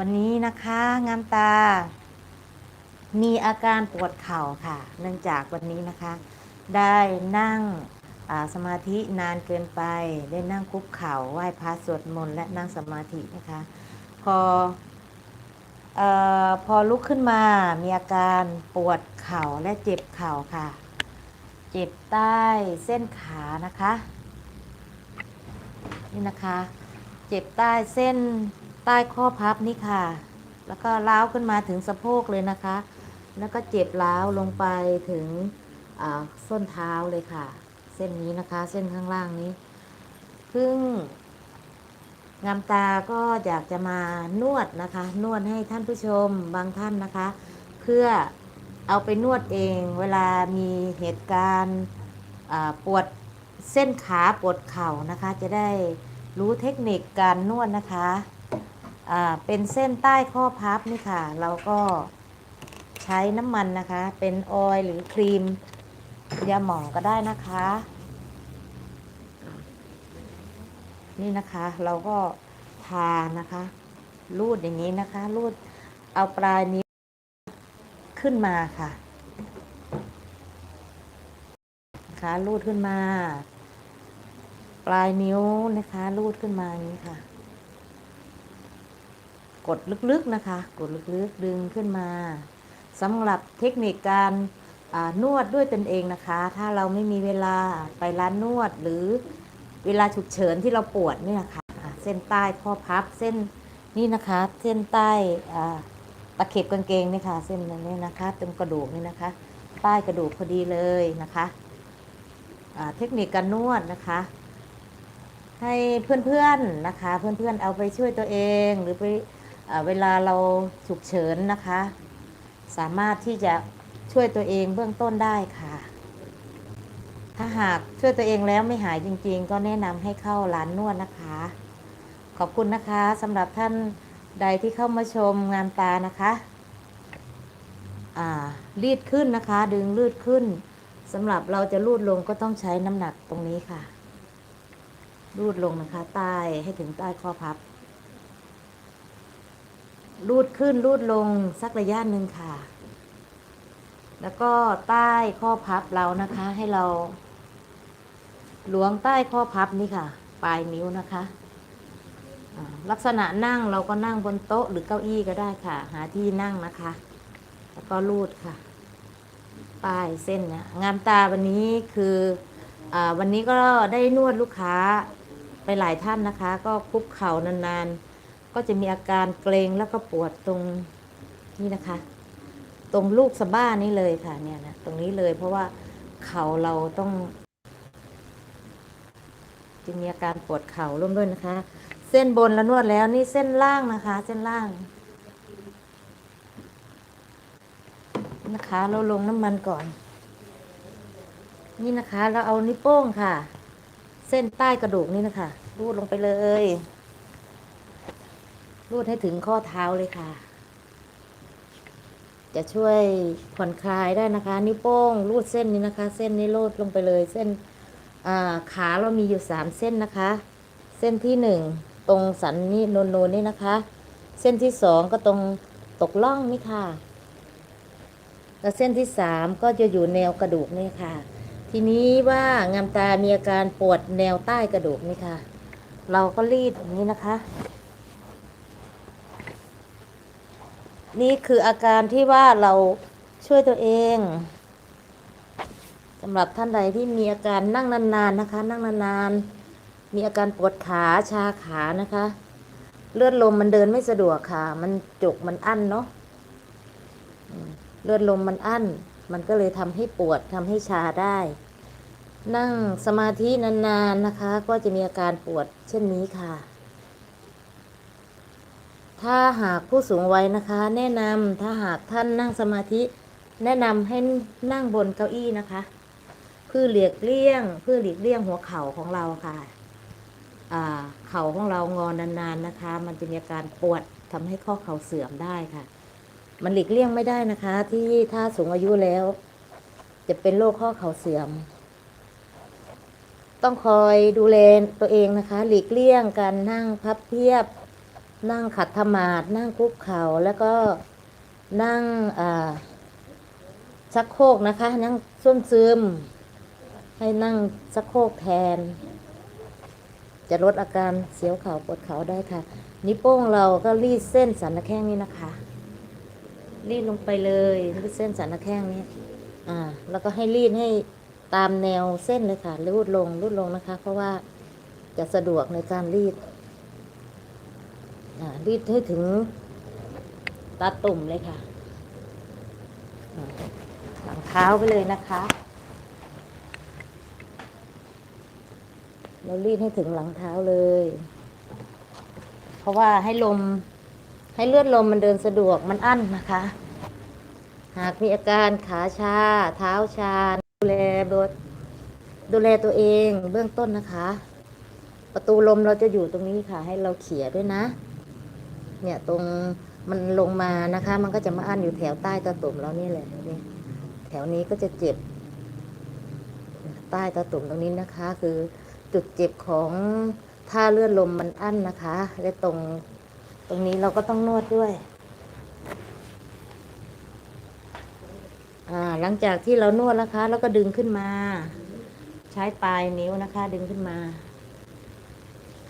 วันนี้นะคะงามตา มีอาการปวดเข่าค่ะ เนื่องจากวันนี้นะคะ ได้นั่งสมาธินานเกินไป ได้นั่งคุกเข่าไหว้พระสวดมนต์และนั่งสมาธินะคะ พอเออพอลุกขึ้นมามีอาการปวดเข่าและเจ็บเข่าค่ะ เจ็บใต้เส้นขานะคะ นี่นะคะ เจ็บใต้เส้น ใต้ข้อพับนี่ค่ะ แล้วก็ล้าวขึ้นมาถึงสะโพกเลยนะคะ แล้วก็เจ็บล้าวลงไปถึงส้นเท้าเลยค่ะ เส้นนี้นะคะ เส้นข้างล่างนี้ซึ่งงามตาก็อยากจะมานวดนะคะ นวดให้ท่านผู้ชมบางท่านนะคะ เพื่อเอาไปนวดเองเวลามีเหตุการณ์ปวดเส้นขาปวดเข่านะคะ จะได้รู้เทคนิคการนวดนะคะ เป็นเส้นใต้ข้อพับนี่ค่ะ เราก็ใช้น้ำมันนะคะ เป็นออยล์หรือครีมยาหม่องก็ได้นะคะ นี่นะคะเราก็ทานะคะ รูดอย่างนี้นะคะ รูดเอาปลายนิ้วขึ้นมาค่ะนะคะรูดขึ้นมา ปลายนิ้วนะคะ รูดขึ้นมาอย่างนี้ค่ะ กดลึกๆนะคะ กดลึกๆดึงขึ้นมาสำหรับเทคนิคการนวดด้วยตนเองนะคะ ถ้าเราไม่มีเวลาไปร้านนวด หรือเวลาฉุกเฉินที่เราปวดเนี่ยค่ะอ่าเส้นใต้ข้อพับเส้นนี่นะคะ เส้นใต้ตะเข็บกางเกงนี่ค่ะ เส้นนี้นะคะตรงกระดูกนี่นะคะ ใต้กระดูกพอดีเลยนะคะเทคนิคการนวดนะคะ ให้เพื่อนๆนะคะ เพื่อนๆเอาไปช่วยตัวเองหรือไป เวลาเราฉุกเฉินนะคะ สามารถที่จะช่วยตัวเองเบื้องต้นได้ค่ะ ถ้าหากช่วยตัวเองแล้วไม่หายจริง ๆ ก็แนะนำให้เข้าร้านนวดนะคะ ขอบคุณนะคะสำหรับท่านใดที่เข้ามาชมงามตานะคะรีดขึ้นนะคะ ดึงลืดขึ้นสำหรับเราจะรูดลงก็ต้องใช้น้ำหนักตรงนี้ค่ะ รูดลงนะคะใต้ให้ถึงใต้ข้อพับ รูดขึ้นรูดลงสักระยะหนึ่งค่ะ แล้วก็ใต้ข้อพับเรานะคะ ให้เราล้วงใต้ข้อพับนี่ค่ะ ปลายนิ้วนะคะ ลักษณะนั่งเราก็นั่งบนโต๊ะหรือเก้าอี้ก็ได้ค่ะ หาที่นั่งนะคะ แล้วก็รูดค่ะปลายเส้นเนี่ยงามตาวันนี้คืออวันนี้ก็ได้นวดลูกค้าไปหลายท่านนะคะ ก็คุกเข่านานๆ ก็จะมีอาการเกร็งแล้วก็ปวดตรงนี่นะคะ ตรงลูกสะบ้านี่เลยค่ะเนี่ยนะตรงนี้เลยเพราะว่าเข่าเราต้อง จะมีอาการปวดเข่าร่วมด้วยนะคะ เส้นบนแล้วนวดแล้วนี่เส้นล่างนะคะ เส้นล่างนะคะ เราลงน้ำมันก่อน นี่นะคะ เราเอานิ้วโป้งค่ะ เส้นใต้กระดูกนี่นะคะรูดลงไปเลย รูดให้ถึงข้อเท้าเลยค่ะ จะช่วยผ่อนคลายได้นะคะ นิ้วโป้งรูดเส้นนี้นะคะ เส้นนี้รูดลงไปเลย เส้นขาเรามีอยู่สามเส้นนะคะ เส้นที่หนึ่งตรงสันนี่โนนโนนนี่นะคะ เส้นที่สองก็ตรงตกล่องนี่ค่ะแล้วเส้นที่สามก็จะอยู่แนวกระดูกนี่ค่ะ ทีนี้ว่างามตามีอาการปวดแนวใต้กระดูกนี่ค่ะ เราก็รีดอย่างนี้นะคะ นี่คืออาการที่ว่าเราช่วยตัวเองสำหรับท่านใดที่มีอาการนั่งนานๆนะคะ นั่งนานๆมีอาการปวดขาชาขานะคะ เลือดลมมันเดินไม่สะดวกค่ะ มันจุกมันอั้นเนาะเลือดลมมันอั้น มันก็เลยทำให้ปวดทำให้ชาได้ นั่งสมาธินานๆนะคะ ก็จะมีอาการปวดเช่นนี้ค่ะ ถ้าหากผู้สูงวัยนะคะ แนะนำถ้าหากท่านนั่งสมาธิ แนะนำให้นั่งบนเก้าอี้นะคะ เพื่อหลีกเลี่ยงเพื่อหลีกเลี่ยงหัวเข่าของเราค่ะอ่าเข่าของเรางอนนาน ๆนะคะ มันจะมีอาการปวดทำให้ข้อเข่าเสื่อมได้ค่ะ มันหลีกเลี่ยงไม่ได้นะคะ ที่ถ้าสูงอายุแล้ว จะเป็นโรคข้อเข่าเสื่อม ต้องคอยดูแลตัวเองนะคะ หลีกเลี่ยงการนั่งพับเพียบ นั่งขัดธมาดนั่งคุกเข่าแล้วก็นั่งชักโครกนะคะ นั่งส้วมซึม ให้นั่งชักโครกแทน จะลดอาการเสียวเข่าปวดเข่าได้ค่ะ นิ้วโป้งเราก็รีดเส้นสันตะแข้งนี้นะคะ รีดลงไปเลยรีดเส้นสันตะแข้งนี้อ่า แล้วก็ให้รีดให้ตามแนวเส้นเลยค่ะรูดลงรูดลงนะคะ เพราะว่าจะสะดวกในการรีด รีดให้ถึงตาตุ่มเลยค่ะหลังเท้าไปเลยนะคะ เรารีดให้ถึงหลังเท้าเลย เพราะว่าให้ลมให้เลือดลมมันเดินสะดวกมันอั้นนะคะ หากมีอาการขาชา เท้าชา ดูแลบดดูแลตัวเองเบื้องต้นนะคะ ประตูลมเราจะอยู่ตรงนี้ค่ะ ให้เราเขี่ยด้วยนะ เนี่ยตรงมันลงมานะคะ มันก็จะมาอั้นอยู่แถวใต้ตาตุ่มเรานี่แหละนี่แถวนี้ก็จะเจ็บ ใต้ตาตุ่มตรงนี้นะคะ คือจุดเจ็บของท่าเลือดลมมันอั้นนะคะ และตรงตรงนี้เราก็ต้องนวดด้วยหลังจากที่เรานวดแล้วคะ แล้วก็ดึงขึ้นมา ใช้ปลายนิ้วนะคะ ดึงขึ้นมา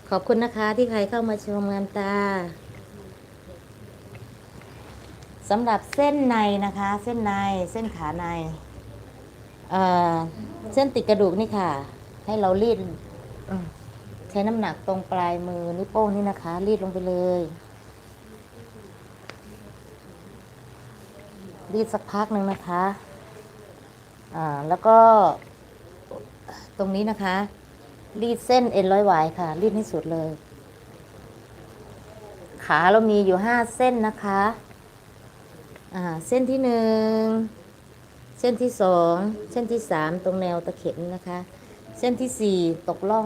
ขอบคุณนะคะที่ใครเข้ามาชมงานตา สำหรับเส้นในนะคะ เส้นในเส้นขาในเเส้นติดกระดูกนี่ค่ะ ให้เรารีดใช้น้ำหนักตรงปลายมือนิ้วโป้งนี่นะคะ รีดลงไปเลย รีดสักพักหนึ่งนะคะอ่าแล้วก็ตรงนี้นะคะ รีดเส้นเอ็นร้อยหวายค่ะ รีดให้สุดเลย ขาเรามีอยู่ห้าเส้นนะคะ อ่าเส้นที่หนึ่งเส้นที่สองเส้นที่สามตรงแนวตะเข็บนี่นะคะ เส้นที่สี่ตกล่อง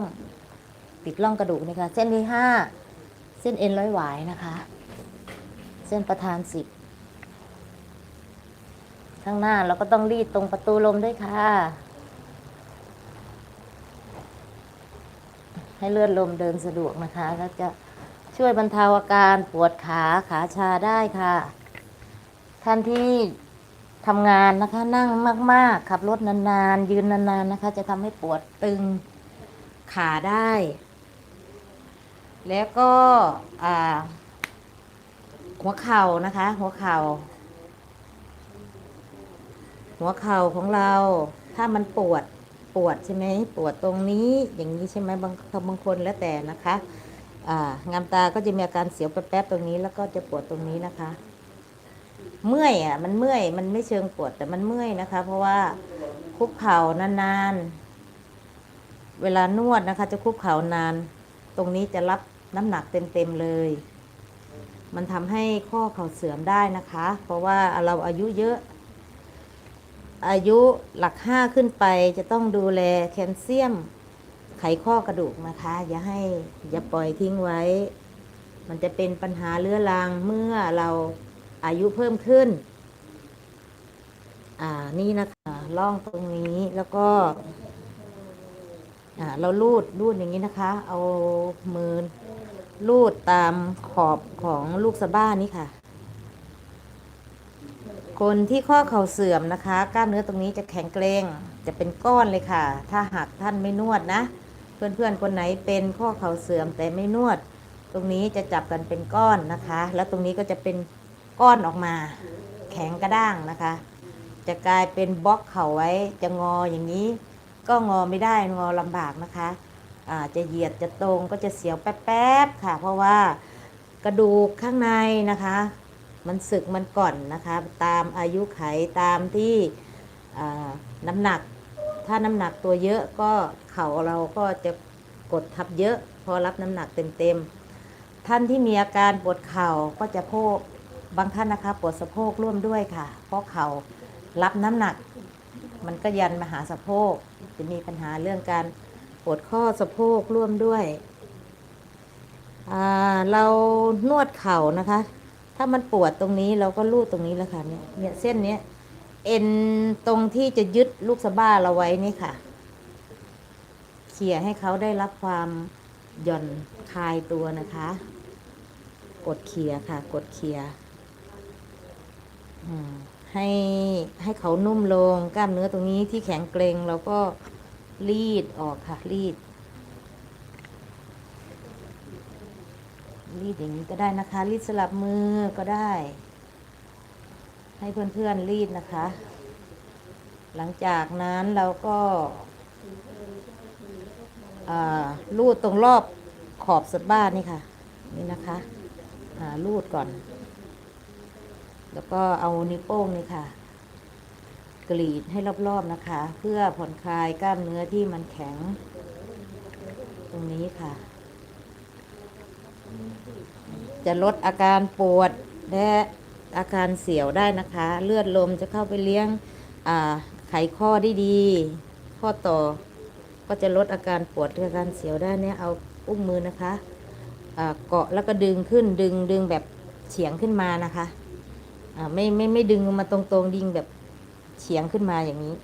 ติดล่องกระดูกนี่ค่ะเส้นที่ห้าเส้นเอ็นร้อยหวายนะคะ เส้นประธานสิบข้างหน้าเราก็ต้องรีดตรงประตูลมด้วยค่ะ ให้เลือดลมเดินสะดวกนะคะแล้วจะช่วยบรรเทาอาการปวดขาขาชาได้ค่ะ ท่านที่ทำงานนะคะ นั่งมาก ๆ ขับรถนานๆ ยืนนานๆนะคะ จะทำให้ปวดตึงขาได้ แล้วก็หัวเข่านะคะ หัวเข่า หัวเข่าของเรา ถ้ามันปวดปวดใช่ไหมปวดตรงนี้อย่างนี้ใช่ไหมบางบางคนแล้วแต่นะคะอ่างามตาก็จะมีอาการเสียวแป๊บๆตรงนี้แล้วก็จะปวดตรงนี้นะคะ เมื่อยอะมันเมื่อยมันไม่เชิงปวดแต่มันเมื่อยนะคะ เพราะว่าคุกเข่านานๆ เวลานวดนะคะ จะคุกเข่านาน ตรงนี้จะรับน้ำหนักเต็มๆเลย มันทำให้ข้อเข่าเสื่อมได้นะคะ เพราะว่าเราอายุเยอะ อายุหลักห้าขึ้นไปจะต้องดูแลแคลเซียมไขข้อกระดูกนะคะ อย่าให้อย่าปล่อยทิ้งไว้ มันจะเป็นปัญหาเรื้อรังเมื่อเรา อายุเพิ่มขึ้น อ่านี่นะคะล่องตรงนี้แล้วก็ อ่าเราลูดลูดอย่างนี้นะคะ เอามือลูดตามขอบของลูกสะบ้านี้ค่ะ คนที่ข้อเข่าเสื่อมนะคะ กล้ามเนื้อตรงนี้จะแข็งเกร็งจะเป็นก้อนเลยค่ะ ถ้าหากท่านไม่นวดนะ เพื่อนๆ คนไหนเป็นข้อเข่าเสื่อมแต่ไม่นวด ตรงนี้จะจับกันเป็นก้อนนะคะ แล้วตรงนี้ก็จะเป็น ก้อนออกมา แข็งกระด้างนะคะ จะกลายเป็นบล็อกเข่าไว้จะงออย่างนี้ ก็งอไม่ได้งอลำบากนะคะจะเหยียดจะตรงก็จะเสียวแป๊บๆค่ะ เพราะว่ากระดูกข้างในนะคะ มันสึกมันก่อนนะคะ ตามอายุไขตามที่น้ำหนัก ถ้าน้ำหนักตัวเยอะก็เข่าเราก็จะกดทับเยอะ พอรับน้ำหนักเต็มๆท่านที่มีอาการปวดเข่าก็จะโพก บางท่านนะคะปวดสะโพกร่วมด้วยค่ะ เพราะเขารับน้ำหนัก มันก็ยันมาหาสะโพกจะมีปัญหาเรื่องการปวดข้อสะโพกร่วมด้วยเรานวดเข่านะคะ ถ้ามันปวดตรงนี้เราก็ลูดตรงนี้แล้วค่ะเนี่ยเนี่ยเส้นเนี้ยเอ็นตรงที่จะยึดลูกสะบ้าเราไว้นี่ค่ะเขี่ยให้เขาได้รับความหย่อนคลายตัวนะคะ กดเคลียค่ะ กดเคลีย ให้ให้เขานุ่มลงกล้ามเนื้อตรงนี้ที่แข็งเกร็งเราก็รีดออกค่ะ รีด รีดอย่างนี้ก็ได้นะคะ รีดสลับมือก็ได้ ให้เพื่อนๆรีดนะคะ หลังจากนั้นเราก็ลูดตรงรอบขอบสบ้านนี่ค่ะ นี่นะคะลูดก่อน แล้วก็เอานิ้วโป้งนี่ค่ะ กรีดให้รอบๆนะคะ เพื่อผ่อนคลายกล้ามเนื้อที่มันแข็ง ตรงนี้ค่ะ จะลดอาการปวดและอาการเสียวได้นะคะ เลือดลมจะเข้าไปเลี้ยงไขข้อได้ดี ข้อต่อก็จะลดอาการปวดอาการเสียวได้เนี่ยเอาอุ้งมือนะคะเกาะแล้วก็ดึงขึ้นดึงดึงแบบเฉียงขึ้นมานะคะ อ่าไม่ไม่ไม่ดึงมาตรงๆดึงแบบเฉียงขึ้นมาอย่างนี้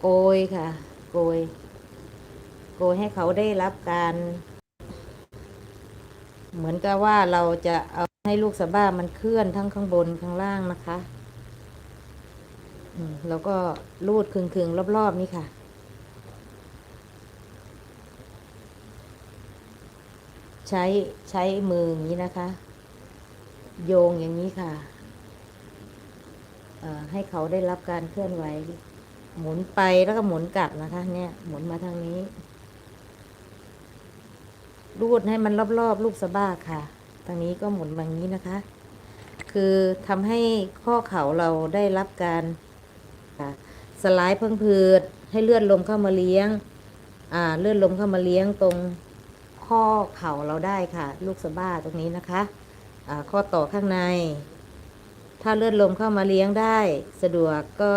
โกยค่ะ โกย โกยให้เขาได้รับการ เหมือนกับว่าเราจะเอาให้ลูกสะบ้ามันเคลื่อนทั้งข้างบนข้างล่างนะคะแล้วก็ลูดคึงๆรอบๆนี่ค่ะใช้ใช้มืออย่างนี้นะคะ โยงอย่างนี้ค่ะ ให้เขาได้รับการเคลื่อนไหว หมุนไปแล้วก็หมุนกลับนะคะ เนี่ย หมุนมาทางนี้ รูดให้มันรอบๆลูกสะบ้าค่ะ ทางนี้ก็หมุนแบบนี้นะคะ คือทำให้ข้อเข่าเราได้รับการสลายพิ่งพืดให้เลือดลมเข้ามาเลี้ยง เลือดลมเข้ามาเลี้ยงตรงข้อเข่าเราได้ค่ะ ลูกสะบ้าตรงนี้นะคะ ข้อต่อข้างใน ถ้าเลือดลมเข้ามาเลี้ยงได้ สะดวกก็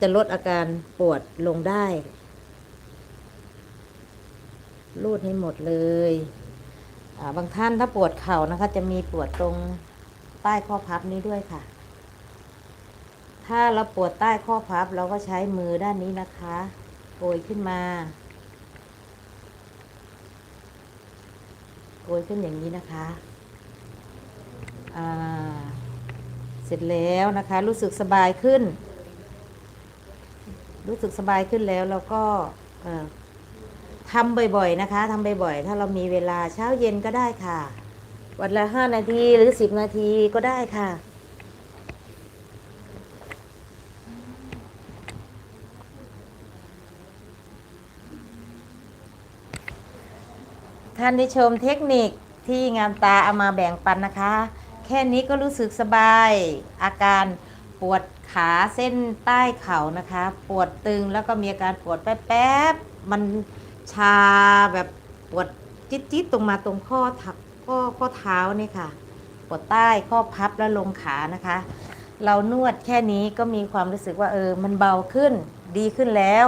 จะลดอาการปวดลงได้รูดให้หมดเลยบางท่านถ้าปวดเข่านะคะ จะมีปวดตรงใต้ข้อพับนี้ด้วยค่ะ ถ้าเราปวดใต้ข้อพับเราก็ใช้มือด้านนี้นะคะโกยขึ้นมาโกยขึ้นอย่างนี้นะคะ เสร็จแล้วนะคะ รู้สึกสบายขึ้น รู้สึกสบายขึ้นแล้วเราก็ทำบ่อยๆนะคะทำบ่อยๆ ถ้าเรามีเวลาเช้าเย็นก็ได้ค่ะ วันละห้านาทีหรือสิบนาทีก็ได้ค่ะท่านได้ชมเทคนิคที่งามตาเอามาแบ่งปันนะคะ แค่นี้ก็รู้สึกสบาย อาการปวดขาเส้นใต้เข่านะคะ ปวดตึงแล้วก็มีอาการปวดแป๊บๆมันชาแบบปวดจิ๊ดๆตรงมาตรงข้อทับข้อข้อเท้านี่ค่ะ ปวดใต้ข้อพับแล้วลงขานะคะ เรานวดแค่นี้ก็มีความรู้สึกว่าเออ มันเบาขึ้นดีขึ้นแล้ว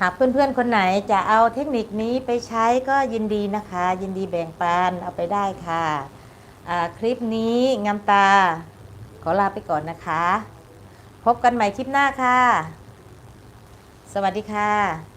หากเพื่อนๆคนไหนจะเอาเทคนิคนี้ไปใช้ก็ยินดีนะคะ ยินดีแบ่งปันเอาไปได้ค่ะ คลิปนี้งามตา ขอลาไปก่อนนะคะ พบกันใหม่คลิปหน้าค่ะ สวัสดีค่ะ